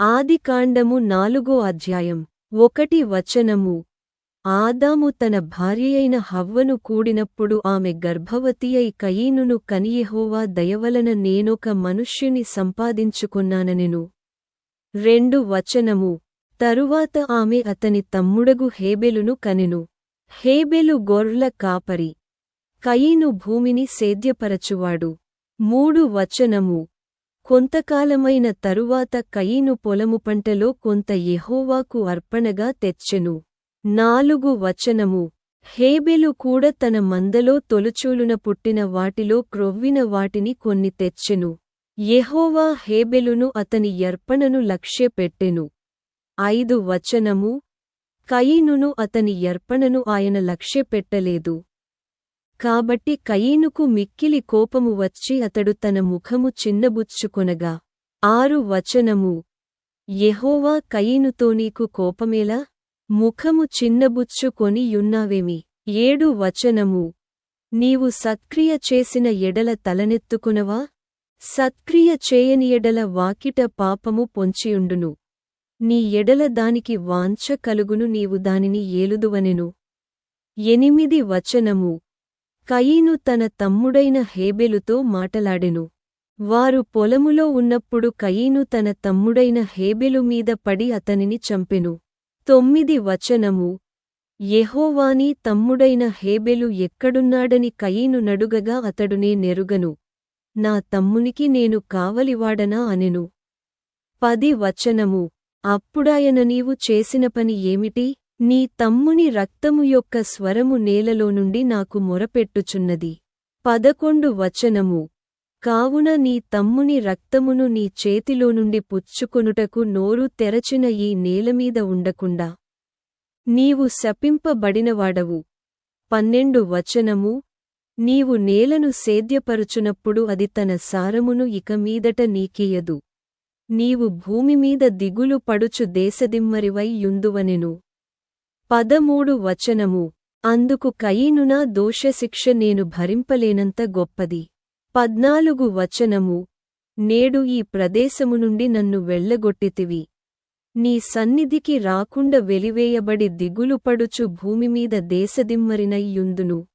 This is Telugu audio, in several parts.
ఆదికాండము నాలుగో అధ్యాయం ఒకటి వచనము. ఆదాము తన భార్యయైన హవ్వను కూడినప్పుడు ఆమె గర్భవతి అయి కయీనును కనియెహోవా దయవలన నేనొక మనుష్యుని సంపాదించుకున్నాననెను రెండు వచనము. తరువాత ఆమె అతని తమ్ముడగు హేబెలును కనెను. హేబెలు గొర్ల కాపరి. కయీను భూమిని సేద్యపరచువాడు. మూడు వచనము. కొంతకాలమైన తరువాత కయీను పొలము పంటలో కొంత యెహోవాకు అర్పణగా తెచ్చెను. నాలుగు వచనము. హేబెలు కూడా తన మందలో తొలుచూలున పుట్టిన వాటిలో క్రొవ్విన వాటిని కొన్ని తెచ్చెను. యెహోవా హేబెలును అతని యర్పణను లక్ష్యపెట్టెను. ఐదు వచనము. కయీనును అతని యర్పణను ఆయన లక్ష్యపెట్టలేదు. కాబట్టి కయీనుకు మిక్కిలి కోపము వచ్చి అతడు తన ముఖము చిన్నబుచ్చుకొనగా ఆరు వచనము యెహోవా కయీనుతో నీకు కోపమేలా? ముఖము చిన్నబుచ్చుకొని యున్నావేమి ఏడు వచనము నీవు సత్క్రియ చేసిన ఎడల తలనెత్తుకునవా? సత్క్రియ చేయని ఎడల వాకిట పాపము పొంచియుండును. నీ ఎడల దానికి వాంఛ కలుగును నీవు దానిని ఏలుదువనెను. ఎనిమిది వచనము కయీను తన తమ్ముడైన హేబెలుతో మాటలాడెను. వారు పొలములో ఉన్నప్పుడు కయీను తన తమ్ముడైన హేబెలు మీద పడి అతనిని చంపెను. తొమ్మిది వచనము. యెహోవాని తమ్ముడైన హేబెలు ఎక్కడున్నాడని కయీను నడుగగా అతడునే నెరుగను. నా తమ్మునికి నేను కావలివాడనా అనెను. పది వచనము. అప్పుడాయన నీవు చేసిన పని ఏమిటి? నీ తమ్ముని రక్తము యొక్క స్వరము నేలలో నుండి నాకు మొరపెట్టుచున్నది. పదకొండు వచనము. కావున నీ తమ్ముని రక్తమును నీ చేతిలో నుండి పుచ్చుకొనుటకు నోరు తెరచిన ఈ నేలమీద ఉండకుండా. నీవు శపింపబడినవాడవు. పన్నెండు వచనము. నీవు నేలను సేద్యపరుచునప్పుడు అది తన సారమును ఇక మీదట నీకియదు నీవు భూమిమీద దిగులు పడుచు దేశదిమ్మరివై యుందువనెను. పదమూడు వచనము. అందుకు కయీనునా దోషశిక్ష నేను భరింపలేనంత గొప్పది. పద్నాలుగు వచనము. నేడు ఈ ప్రదేశము నుండి నన్ను వెళ్ళగొట్టితివి. నీ సన్నిధికి రాకుండా వెలివేయబడి దిగులుపడుచు భూమిమీద దేశదిమ్మరినయ్యుందును.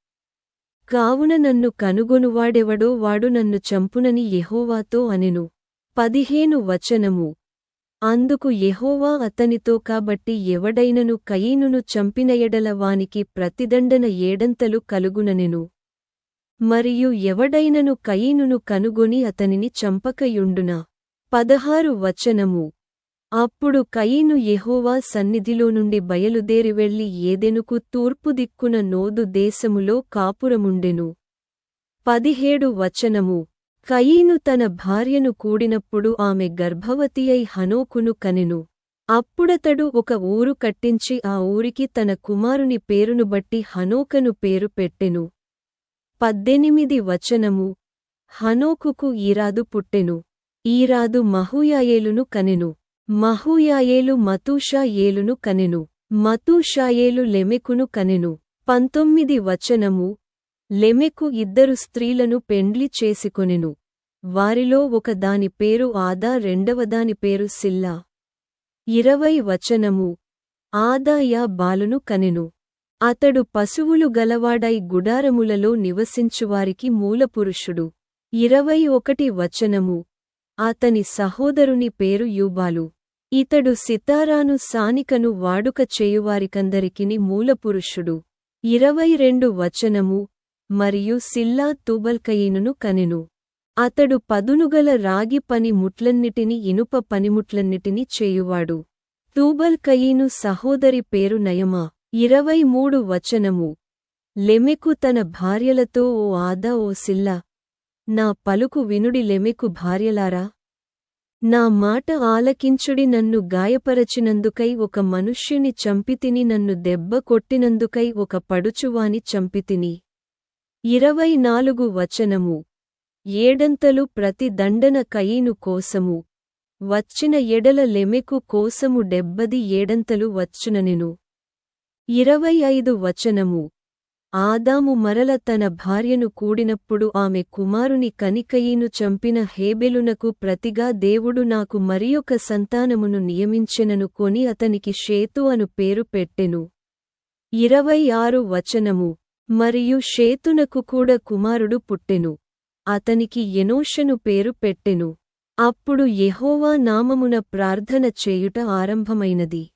కావున నన్ను కనుగొనువాడెవడో వాడు నన్ను చంపునని యెహోవాతో అనెను. పదిహేను వచనము. అందుకు యెహోవా అతనితో కాబట్టి ఎవడైనను కయీనును చంపిన ఎడల వానికి ప్రతిదండన ఏడంతలు కలుగుననెను. మరియు ఎవడైనను కయీనును కనుగొని అతనిని చంపకయుండున. పదహారు వచనము. అప్పుడు కయీను యెహోవా సన్నిధిలో నుండి బయలుదేరి వెళ్ళి ఏదెనుకు తూర్పు దిక్కున నోదు దేశములో కాపురముండెను. పదిహేడు వచనము. కయీను తన భార్యను కూడినప్పుడు ఆమె గర్భవతి అయి హనోకును కనెను. అప్పుడతడు ఒక ఊరు కట్టించి ఆ ఊరికి తన కుమారుని పేరును బట్టి హనోకను పేరు పెట్టెను. పద్దెనిమిది వచనము. హనోకుకు ఈరాదు పుట్టెను. ఈరాదు మహూయాయేలును కనెను. మహూయాయేలు మతూషాయేలును కనెను. మతూషాయేలు లెమెకును కనెను. పంతొమ్మిది వచనము. లెమెకు ఇద్దరు స్త్రీలను పెండ్లి చేసుకొనెను. వారిలో ఒక దాని పేరు ఆదా రెండవదాని పేరు సిల్లా. ఇరవై వచనము. ఆదాయా బాలును కనెను. అతడు పశువులు గలవాడై గుడారములలో నివసించువారికి మూలపురుషుడు. ఇరవై ఒకటి వచనము. అతని సహోదరుని పేరు యూబాలు. ఇతడు సితారాను సానికను వాడుక చేయువారికందరికిని మూలపురుషుడు. ఇరవై రెండు వచనము. మరియు సిల్లా తూబల్కయీనును కనెను. అతడు పదునుగల రాగి పని ముట్లన్నిటిని ఇనుప పనిముట్లన్నిటిని చేయువాడు. తూబల్కయీను సహోదరి పేరు నయమా. ఇరవై మూడు వచనము. లెమెకు తన భార్యలతో ఓ ఆదా ఓ సిల్లా! నా పలుకు వినుడి లెమెకు భార్యలారా! నా మాట ఆలకించుడి నన్ను గాయపరచినందుకై ఒక మనుష్యుని చంపితిని నన్ను దెబ్బ కొట్టినందుకై ఒక పడుచువాని చంపితిని. ఇరవై నాలుగు వచనము. ఏడంతలు ప్రతి దండన కయీను కోసము. వచ్చిన ఎడల లెమెకు కోసము డెబ్బది ఏడంతలు వచ్చుననెను. ఇరవై ఐదు వచనము. ఆదాము మరల తన భార్యను కూడినప్పుడు ఆమె కుమారుని కనికయీను చంపిన హేబెలునకు ప్రతిగా దేవుడు నాకు మరియొక సంతానమును నియమించెనను కొని అతనికి షేతు అను పేరు పెట్టెను. ఇరవై ఆరు వచనము. మరియు షేతునకు కూడా కుమారుడు పుట్టెను. అతనికి ఎనోషను పేరు పెట్టెను. అప్పుడు యెహోవా నామమున ప్రార్థన చేయుట ఆరంభమైనది.